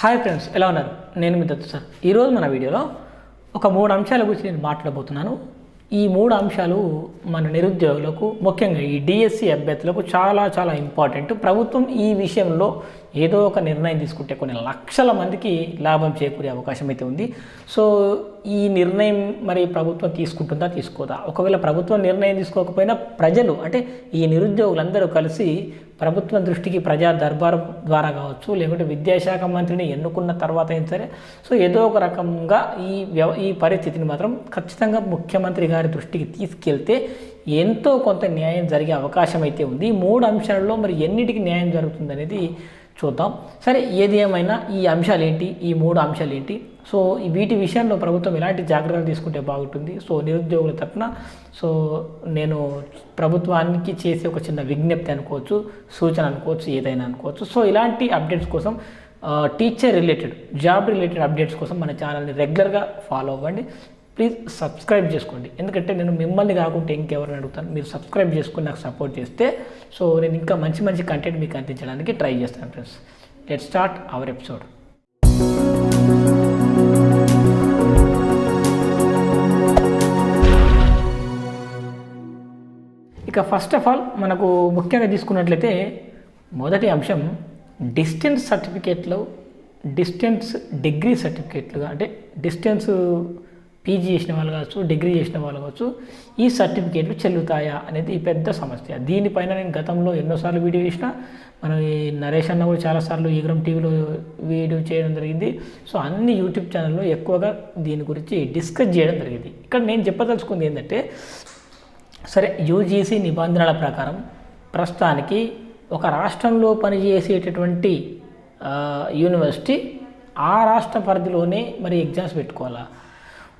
Hi friends ఎలా ఉన్నారు? నేను మీ దత్తు సార్. ఈరోజు మన వీడియోలో ఒక మూడు అంశాల గురించి నేను మాట్లాడబోతున్నాను. ఈ మూడు అంశాలు మన నిరుద్యోగులకు ముఖ్యంగా ఈ డిఎస్సి అభ్యర్థులకు చాలా చాలా ఇంపార్టెంట్ ప్రభుత్వం ఈ విషయంలో ఏదో ఒక నిర్ణయం తీసుకుంటే కొన్ని లక్షల మందికి లాభం చేకూరే అవకాశం అయితే ఉంది. సో ఈ నిర్ణయం మరి ప్రభుత్వం తీసుకుంటుందా తీసుకోదా? ఒకవేళ ప్రభుత్వం నిర్ణయం తీసుకోకపోయినా ప్రజలు అంటే ఈ నిరుద్యోగులందరూ కలిసి ప్రభుత్వం దృష్టికి ప్రజా దర్బార్ ద్వారా కావచ్చు లేకుంటే విద్యాశాఖ మంత్రిని ఎన్నుకున్న తర్వాత అయినా సరే సో ఏదో ఒక రకంగా ఈ వ్యవ ఈ పరిస్థితిని మాత్రం ఖచ్చితంగా ముఖ్యమంత్రి గారి దృష్టికి తీసుకెళ్తే ఎంతో కొంత న్యాయం జరిగే అవకాశం అయితే ఉంది. ఈ మూడు అంశాలలో మరి ఎన్నిటికి న్యాయం జరుగుతుంది అనేది చూద్దాం. సరే ఏది ఏమైనా ఈ అంశాలు ఏంటి ఈ మూడు అంశాలు ఏంటి సో ఈ వీటి విషయంలో ప్రభుత్వం ఎలాంటి జాగ్రత్తలు తీసుకుంటే బాగుంటుంది? సో నిరుద్యోగుల తరఫున సో నేను ప్రభుత్వానికి చేసే ఒక చిన్న విజ్ఞప్తి అనుకోవచ్చు సూచన అనుకోవచ్చు ఏదైనా అనుకోవచ్చు. సో ఇలాంటి అప్డేట్స్ కోసం teacher related job related updates కోసం మన ఛానల్ని రెగ్యులర్గా ఫాలో అవ్వండి. ప్లీజ్ సబ్స్క్రైబ్ చేసుకోండి. ఎందుకంటే నేను మిమ్మల్ని కాకుండా ఇంకెవరిని అడుగుతాను? మీరు సబ్స్క్రైబ్ చేసుకుని నాకు సపోర్ట్ చేస్తే సో నేను ఇంకా మంచి మంచి కంటెంట్ మీకు అందించడానికి ట్రై చేస్తాను friends. Let start our episode. ఇక ఫస్ట్ ఆఫ్ ఆల్ మనకు ముఖ్యంగా తీసుకున్నట్లయితే మొదటి అంశం డిస్టెన్స్ సర్టిఫికేట్లు డిస్టెన్స్ డిగ్రీ సర్టిఫికేట్లుగా అంటే డిస్టెన్స్ పీజీ చేసిన వాళ్ళు కావచ్చు డిగ్రీ చేసిన వాళ్ళు కావచ్చు ఈ సర్టిఫికేట్లు చెల్లుతాయా అనేది పెద్ద సమస్య. దీనిపైన నేను గతంలో ఎన్నోసార్లు వీడియో చేసిన మనం ఈ నరేష్ అన్న కూడా చాలాసార్లు ఈగ్రం టీవీలో వీడియో చేయడం జరిగింది. సో అన్ని యూట్యూబ్ ఛానల్లో ఎక్కువగా దీని గురించి డిస్కస్ చేయడం జరిగింది. ఇక్కడ నేను చెప్పదలుచుకుంది ఏంటంటే సరే యూజీసీ నిబంధనల ప్రకారం ప్రస్తుతానికి ఒక రాష్ట్రంలో పనిచేసేటటువంటి యూనివర్సిటీ ఆ రాష్ట్ర పరిధిలోనే మరి ఎగ్జామ్స్ పెట్టుకోవాలా?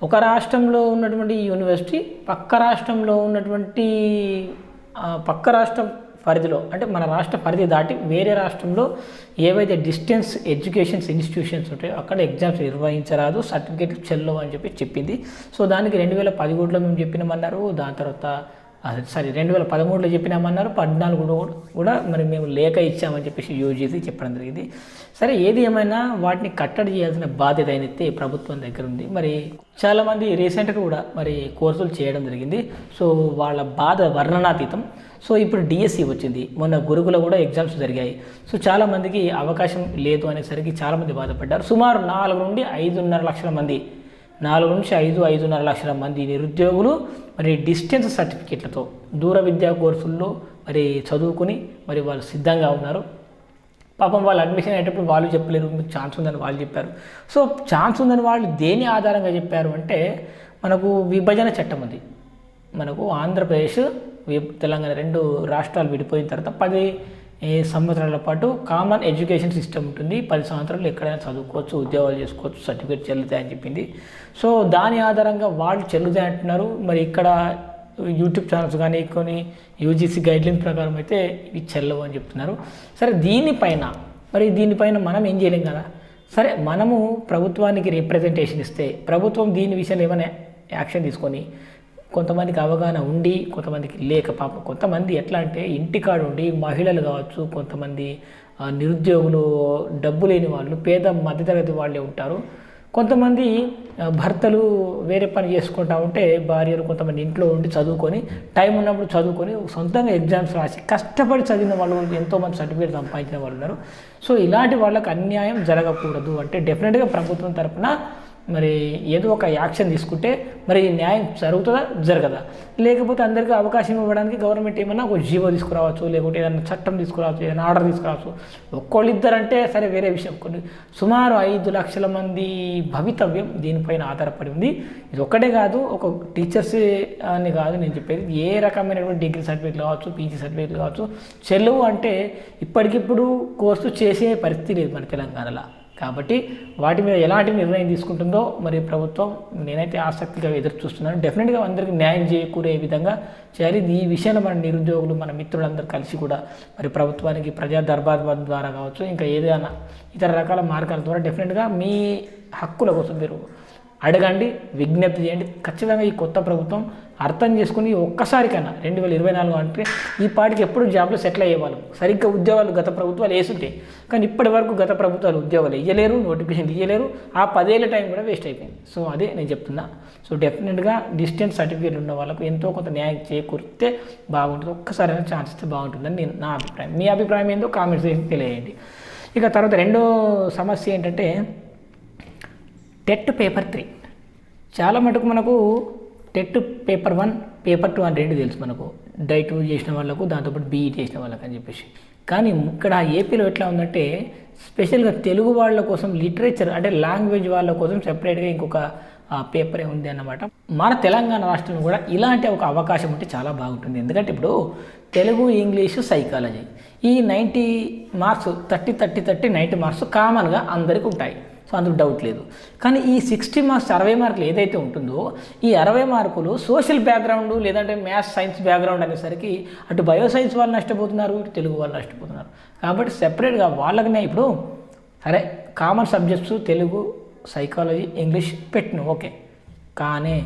ఒక రాష్ట్రంలో ఉన్నటువంటి యూనివర్సిటీ పక్క రాష్ట్రంలో ఉన్నటువంటి పక్క రాష్ట్రం పరిధిలో అంటే మన రాష్ట్ర పరిధి దాటి వేరే రాష్ట్రంలో ఏవైతే డిస్టెన్స్ ఎడ్యుకేషన్స్ ఇన్స్టిట్యూషన్స్ ఉంటాయో అక్కడ ఎగ్జామ్స్ నిర్వహించరాదు సర్టిఫికేట్ చెల్లవు అని చెప్పి చెప్పింది. సో దానికి రెండు వేల పదిహేడులో మేము చెప్పినామన్నారు. దాని తర్వాత సారీ రెండు వేల పదమూడులో చెప్పినామన్నారు పద్నాలుగులో కూడా- మరి మేము లేఖ ఇచ్చామని చెప్పేసి యూజీసీ చెప్పడం జరిగింది. సరే ఏది ఏమైనా వాటిని కట్టడి చేయాల్సిన బాధ్యత అయితే ప్రభుత్వం దగ్గర ఉంది మరి చాలామంది రీసెంట్గా కూడా మరి కోర్సులు చేయడం జరిగింది. సో వాళ్ళ బాధ వర్ణనాతీతం. సో ఇప్పుడు డిఎస్సి వచ్చింది. మొన్న గురుకుల కూడా ఎగ్జామ్స్ జరిగాయి. సో చాలామందికి అవకాశం లేదు అనేసరికి చాలామంది బాధపడ్డారు. సుమారు నాలుగు నుండి ఐదున్నర లక్షల మంది నాలుగు నుంచి ఐదు ఐదున్నర లక్షల మంది నిరుద్యోగులు మరి డిస్టెన్స్ సర్టిఫికేట్లతో దూర విద్యా కోర్సుల్లో మరి చదువుకుని మరి వాళ్ళు సిద్ధంగా ఉన్నారు. పాపం వాళ్ళు అడ్మిషన్ అయ్యేటప్పుడు వాళ్ళు చెప్పలేరు మీకు ఛాన్స్ ఉందని వాళ్ళు చెప్పారు. సో ఛాన్స్ ఉందని వాళ్ళు దేని ఆధారంగా చెప్పారు అంటే మనకు విభజన చట్టం ఉంది. మనకు ఆంధ్రప్రదేశ్ తెలంగాణ రెండు రాష్ట్రాలు విడిపోయిన తర్వాత పది సంవత్సరాల పాటు కామన్ ఎడ్యుకేషన్ సిస్టమ్ ఉంటుంది. పది సంవత్సరాలు ఎక్కడైనా చదువుకోవచ్చు ఉద్యోగాలు చేసుకోవచ్చు సర్టిఫికేట్ చెల్లుతాయని చెప్పింది. సో దాని ఆధారంగా వాళ్ళు చెల్లుతాయి అంటున్నారు. మరి ఇక్కడ యూట్యూబ్ ఛానల్స్ కానీ కొన్ని యూజీసీ గైడ్లైన్స్ ప్రకారం అయితే ఇవి చెల్లవు అని చెప్తున్నారు. సరే దీనిపైన మరి దీనిపైన మనం ఏం చేయలేం కదా? సరే మనము ప్రభుత్వానికి రిప్రజెంటేషన్ ఇస్తే ప్రభుత్వం దీని విషయంలో ఏమైనా యాక్షన్ తీసుకొని కొంతమందికి అవగాహన ఉండి కొంతమందికి లేక పాపం. కొంతమంది ఎట్లా అంటే ఇంటికాడ ఉండి మహిళలు కావచ్చు కొంతమంది నిరుద్యోగులు డబ్బు లేని వాళ్ళు పేద మధ్యతరగతి వాళ్ళే ఉంటారు. కొంతమంది భర్తలు వేరే పని చేసుకుంటా ఉంటే భార్యలు కొంతమంది ఇంట్లో ఉండి చదువుకొని టైం ఉన్నప్పుడు చదువుకొని సొంతంగా ఎగ్జామ్స్ రాసి కష్టపడి చదివిన వాళ్ళు ఎంతోమంది సర్టిఫికేట్ సంపాదించిన వాళ్ళు ఉన్నారు. సో ఇలాంటి వాళ్ళకి అన్యాయం జరగకూడదు. అంటే డెఫినెట్గా ప్రభుత్వం తరఫున మరి ఏదో ఒక యాక్షన్ తీసుకుంటే మరి న్యాయం జరుగుతుందా? జరగదా. లేకపోతే అందరికీ అవకాశం ఇవ్వడానికి గవర్నమెంట్ ఏమన్నా ఒక జీవో తీసుకురావచ్చు లేకుంటే ఏదైనా చట్టం తీసుకురావచ్చు ఏదైనా ఆర్డర్ తీసుకురావచ్చు. ఒక్కళ్ళు ఇద్దరంటే సరే వేరే విషయం. కొన్ని సుమారు ఐదు లక్షల మంది భవితవ్యం దీనిపైన ఆధారపడి ఉంది. ఇది ఒక్కటే కాదు ఒక టీచర్స్ అని కాదు నేను చెప్పేది ఏ రకమైనటువంటి డిగ్రీ సర్టిఫికేట్ కావచ్చు పీజీ సర్టిఫికేట్ కావచ్చు చెల్లువు అంటే ఇప్పటికిప్పుడు కోర్సు చేసే పరిస్థితి లేదు మన తెలంగాణలో. కాబట్టి వాటి మీద ఎలాంటి నిర్ణయం తీసుకుంటుందో మరి ప్రభుత్వం నేనైతే ఆసక్తిగా ఎదురు చూస్తున్నాను. డెఫినెట్గా అందరికీ న్యాయం చేకూరే విధంగా చేయాలి. ఈ విషయాన్ని మన నిరుద్యోగులు మన మిత్రులందరూ కలిసి కూడా మరి ప్రభుత్వానికి ప్రజా దర్బార్ ద్వారా కావచ్చు ఇంకా ఏదైనా ఇతర రకాల మార్గాల ద్వారా డెఫినెట్గా మీ హక్కుల కోసం మీరు అడగండి విజ్ఞప్తి చేయండి. ఖచ్చితంగా ఈ కొత్త ప్రభుత్వం అర్థం చేసుకుని ఒక్కసారికైనా రెండు వేల ఇరవై నాలుగు అంటే ఈ పాటికి ఎప్పుడు జాబ్లో సెటిల్ అయ్యేవాళ్ళు సరిగ్గా ఉద్యోగాలు గత ప్రభుత్వాలు వేసుంటాయి కానీ ఇప్పటి వరకు గత ప్రభుత్వాలు ఉద్యోగాలు ఇవ్వలేరు నోటిఫికేషన్ ఇవ్వలేరు ఆ పదేళ్ళ టైం కూడా వేస్ట్ అయిపోయింది. సో అదే నేను చెప్తున్నా. సో డెఫినెట్గా డిస్టెన్స్ సర్టిఫికేట్ ఉన్న వాళ్ళకు ఎంతో కొంత న్యాయం చేకూరితే బాగుంటుంది. ఒక్కసారి ఛాన్స్ ఇస్తే బాగుంటుందని నేను నా అభిప్రాయం. మీ అభిప్రాయం ఏందో కామెంట్స్ తెలియజేయండి. ఇక తర్వాత రెండో సమస్య ఏంటంటే టెట్ పేపర్ త్రీ. చాలా మటుకు మనకు TET paper one paper two అని రెండు తెలుసు మనకు. డైట్ చేసిన వాళ్ళకు దాంతోపాటు బీఈ చేసిన వాళ్ళకు అని చెప్పేసి. కానీ ఇక్కడ ఏపీలో ఎట్లా ఉందంటే స్పెషల్గా తెలుగు వాళ్ళ కోసం లిటరేచర్ అంటే లాంగ్వేజ్ వాళ్ళ కోసం సెపరేట్గా ఇంకొక పేపరే ఉంది అన్నమాట. మన తెలంగాణ రాష్ట్రంలో కూడా ఇలాంటి ఒక అవకాశం ఉంటే చాలా బాగుంటుంది. ఎందుకంటే ఇప్పుడు తెలుగు ఇంగ్లీషు సైకాలజీ. ఈ ninety marks thirty thirty thirty ninety marks కామన్గా అందరికీ ఉంటాయి. సో అందుకు డౌట్ లేదు. కానీ ఈ సిక్స్టీ మార్క్స్ అరవై మార్కులు ఏదైతే ఉంటుందో ఈ అరవై మార్కులు సోషల్ బ్యాక్గ్రౌండ్ లేదంటే మ్యాథ్స్ సైన్స్ బ్యాక్గ్రౌండ్ అనేసరికి అటు బయో సైన్స్ వాళ్ళు నష్టపోతున్నారు ఇటు తెలుగు వాళ్ళు నష్టపోతున్నారు. కాబట్టి సెపరేట్గా వాళ్ళకనే ఇప్పుడు సరే common subjects Telugu psychology English పెట్టిన ఓకే. కానీ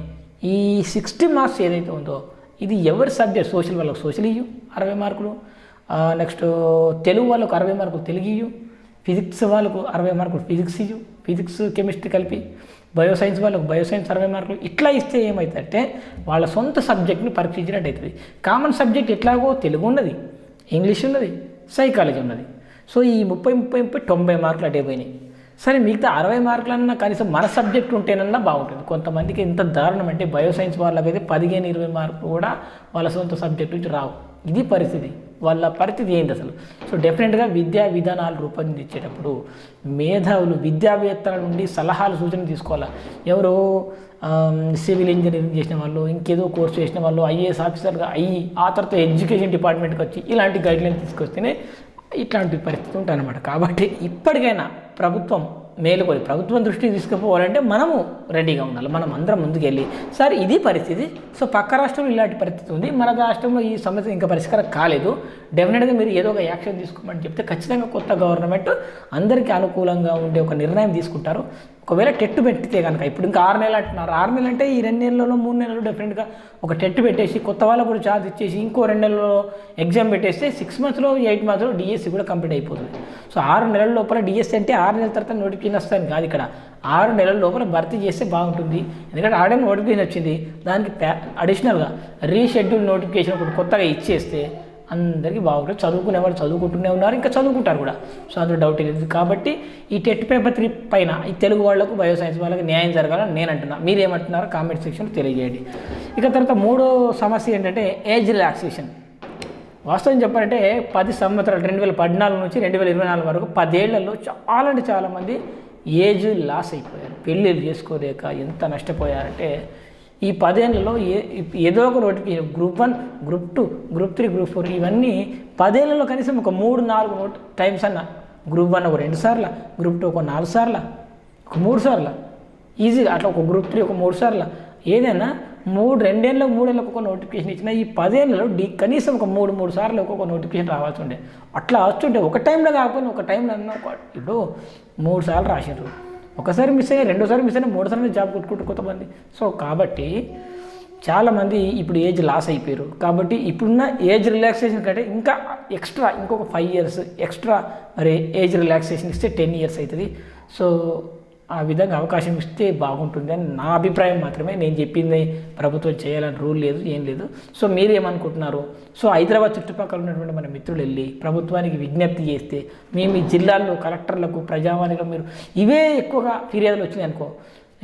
ఈ సిక్స్టీ మార్క్స్ ఏదైతే ఉందో ఇది ఎవరి సబ్జెక్ట్ సోషల్ వాళ్ళకు సోషల్ ఇయ్యు అరవై మార్కులు. నెక్స్ట్ తెలుగు వాళ్ళకు అరవై మార్కులు తెలుగు ఇయ్యు. ఫిజిక్స్ వాళ్ళకు అరవై మార్కులు ఫిజిక్స్ ఇయ్యు. ఫిజిక్స్ కెమిస్ట్రీ కలిపి బయో సైన్స్ వాళ్ళకు బయోసైన్స్ అరవై మార్కులు ఇట్లా ఇస్తే ఏమవుతుందంటే వాళ్ళ సొంత సబ్జెక్ట్ని పరీక్షించినట్టు అవుతుంది కామన్ సబ్జెక్ట్ ఎట్లాగో తెలుగు ఉన్నది ఇంగ్లీష్ ఉన్నది సైకాలజీ ఉన్నది. సో ఈ ముప్పై ముప్పై ముప్పై తొంభై మార్కులు అటే పోయినాయి. సరే మిగతా అరవై మార్కులన్నా కనీసం మన సబ్జెక్ట్ ఉంటేనన్నా బాగుంటుంది. కొంతమందికి ఎంత దారుణం అంటే బయో సైన్స్ వాళ్ళకైతే పదిహేను ఇరవై మార్కులు కూడా వాళ్ళ సొంత సబ్జెక్ట్ నుంచి రావు. ఇది పరిస్థితి. వాళ్ళ పరిస్థితి ఏంటి అసలు? సో డెఫినెట్గా విద్యా విధానాలు రూపొందించేటప్పుడు మేధావులు విద్యావేత్తల నుండి సలహాలు సూచనలు తీసుకోవాలి? ఎవరో సివిల్ ఇంజనీరింగ్ చేసిన వాళ్ళు ఇంకేదో కోర్సు చేసిన వాళ్ళు ఐఏఎస్ ఆఫీసర్గా అయ్యి ఆ తర్వాత ఎడ్యుకేషన్ డిపార్ట్మెంట్కి వచ్చి ఇలాంటి గైడ్లైన్ తీసుకొస్తేనే ఇట్లాంటి పరిస్థితి ఉంటాయన్నమాట. కాబట్టి ఇప్పటికైనా ప్రభుత్వం మేలుకొని ప్రభుత్వం దృష్టికి తీసుకుపోవాలంటే మనము రెడీగా ఉండాలి. మనం అందరం ముందుకెళ్ళి సార్ ఇది పరిస్థితి. సో పక్క రాష్ట్రంలో ఇలాంటి పరిస్థితి ఉంది. మన రాష్ట్రంలో ఈ సమస్య ఇంకా పరిష్కారం కాలేదు. డెఫినెట్గా మీరు ఏదో ఒక యాక్షన్ తీసుకోమని చెప్తే ఖచ్చితంగా కొత్త గవర్నమెంట్ అందరికీ అనుకూలంగా ఉండే ఒక నిర్ణయం తీసుకుంటారు. ఒకవేళ టెట్ పెట్టితే కనుక ఇప్పుడు ఇంకా ఆరు నెలలు అంటున్నారు. ఆరు నెలలు అంటే ఈ రెండు నెలల్లో మూడు నెలలు డెఫినెట్గా ఒక టెట్ పెట్టేసి కొత్త వాళ్ళకు కూడా ఛార్జ్ ఇచ్చేసి ఇంకో రెండు నెలల్లో ఎగ్జామ్ పెట్టేస్తే సిక్స్ మంత్స్లో ఎయిట్ మంత్స్లో డిఎస్సి కూడా కంప్లీట్ అయిపోతుంది. సో ఆరు నెలల లోపల డిఎస్సి అంటే ఆరు నెలల తర్వాత నోటిఫికేషన్ వస్తాను కాదు ఇక్కడ. ఆరు నెలల లోపల భర్తీ చేస్తే బాగుంటుంది. ఎందుకంటే ఆడే నోటిఫికేషన్ వచ్చింది. దానికి అడిషనల్గా రీషెడ్యూల్ నోటిఫికేషన్ ఒకటి కొత్తగా ఇచ్చేస్తే అందరికీ బాగుంటుంది. చదువుకునే వాళ్ళు చదువుకుంటూనే ఉన్నారు ఇంకా చదువుకుంటారు కూడా. సో అందులో డౌట్ లేదు. కాబట్టి ఈ టెట్ పేపర్ త్రీ పైన ఈ తెలుగు వాళ్ళకు బయో సైన్స్ వాళ్ళకి న్యాయం జరగాలని నేను అంటున్నా. మీరేమంటున్నారో కామెంట్ సెక్షన్ తెలియజేయండి. ఇక తర్వాత మూడో సమస్య ఏంటంటే ఏజ్ రిలాక్సేషన్. వాస్తవం చెప్పాలంటే పది సంవత్సరాలు రెండు వేల పద్నాలుగు నుంచి రెండు వేల ఇరవై నాలుగు వరకు పదేళ్ళలో చాలా అంటే చాలామంది ఏజ్ లాస్ అయిపోయారు. పెళ్ళిళ్ళు చేసుకోలేక ఎంత నష్టపోయారంటే ఈ పదేళ్ళలో ఏ ఏదో ఒక notification group one group two group three group four ఇవన్నీ పదేళ్ళలో కనీసం ఒక మూడు నాలుగు నోట్ టైమ్స్ అన్న. గ్రూప్ వన్ ఒక రెండు సార్ల గ్రూప్ టూ ఒక నాలుగు సార్ల ఒక మూడు సార్ల. ఈజీగా అట్లా ఒక గ్రూప్ త్రీ ఒక మూడు సార్ల. ఏదైనా మూడు రెండేళ్ళకు మూడేళ్ళకు ఒక నోటిఫికేషన్ ఇచ్చిన ఈ పదేళ్ళలో డి కనీసం ఒక మూడు మూడు సార్లు ఒక్కొక్క నోటిఫికేషన్ రావాల్సి ఉండే. అట్లా వస్తుంటే ఒక టైంలో కాకపోయినా ఒక టైంలో అన్న ఒక- ఇప్పుడు మూడు సార్లు రాశారు ఒకసారి మిస్ అయ్యి రెండోసారి మిస్ అయినా మూడోసారి జాబ్ కొట్టుకుంటారు కొంతమంది. సో కాబట్టి చాలామంది ఇప్పుడు ఏజ్ లాస్ అయిపోయారు. కాబట్టి ఇప్పుడున్న ఏజ్ రిలాక్సేషన్ కంటే ఇంకా ఎక్స్ట్రా ఇంకొక ఫైవ్ ఇయర్స్ ఎక్స్ట్రా మరి ఏజ్ రిలాక్సేషన్ ఇస్తే టెన్ ఇయర్స్ అవుతుంది. సో ఆ విధంగా అవకాశం ఇస్తే బాగుంటుంది అని నా అభిప్రాయం మాత్రమే. నేను చెప్పింది ప్రభుత్వం చేయాలని రూల్ లేదు ఏం లేదు. సో మీరేమనుకుంటున్నారు? సో హైదరాబాద్ చుట్టుపక్కల ఉన్నటువంటి మన మిత్రులు వెళ్ళి ప్రభుత్వానికి విజ్ఞప్తి చేస్తే మేము ఈ జిల్లాల్లో కలెక్టర్లకు ప్రజావాణిలో మీరు ఇవే ఎక్కువగా ఫిర్యాదులు వచ్చినాయి అనుకో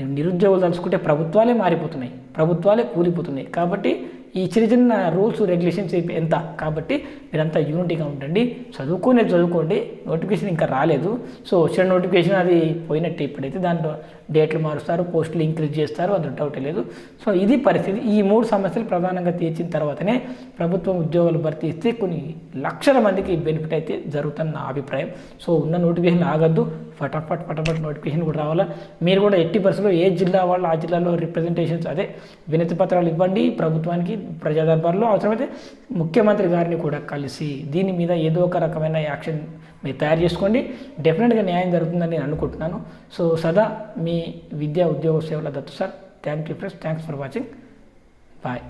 నిరుద్యోగులు తలుచుకుంటే ప్రభుత్వాలే మారిపోతున్నాయి ప్రభుత్వాలే కూలిపోతున్నాయి. కాబట్టి ఈ చిన్న చిన్న రూల్స్ రెగ్యులేషన్స్ ఎంత? కాబట్టి మీరంతా యూనిటీగా ఉండండి. చదువుకునే చదువుకోండి. నోటిఫికేషన్ ఇంకా రాలేదు. సో వచ్చిన నోటిఫికేషన్ అది పోయినట్టు ఇప్పుడైతే. దాంట్లో డేట్లు మారుస్తారు పోస్టులు ఇంక్రీజ్ చేస్తారు అది డౌట్ లేదు. సో ఇది పరిస్థితి. ఈ మూడు సమస్యలు ప్రధానంగా తీర్చిన తర్వాతనే ప్రభుత్వం ఉద్యోగాలు భర్తీ ఇస్తే కొన్ని లక్షల మందికి బెనిఫిట్ అయితే జరుగుతుంది నా అభిప్రాయం. సో ఉన్న నోటిఫికేషన్ ఆగద్దు. ఫటాఫట్ ఫటాఫట్ నోటిఫికేషన్ కూడా రావాలా. మీరు కూడా ఎట్టి పరిస్థితుల్లో ఏ జిల్లా వాళ్ళు ఆ జిల్లాలో రిప్రజెంటేషన్స్ అదే వినతి పత్రాలు ఇవ్వండి ప్రభుత్వానికి ప్రజాదర్బార్లో. అవసరమైతే ముఖ్యమంత్రి గారిని కూడా కలిసి పాలసీ దీని మీద ఏదో ఒక రకమైన యాక్షన్ మీరు తయారు చేసుకోండి. డెఫినెట్గా న్యాయం జరుగుతుందని నేను అనుకుంటున్నాను. సో సదా మీ విద్యా ఉద్యోగ సేవల దత్తు sir. Thank you friends thanks for watching bye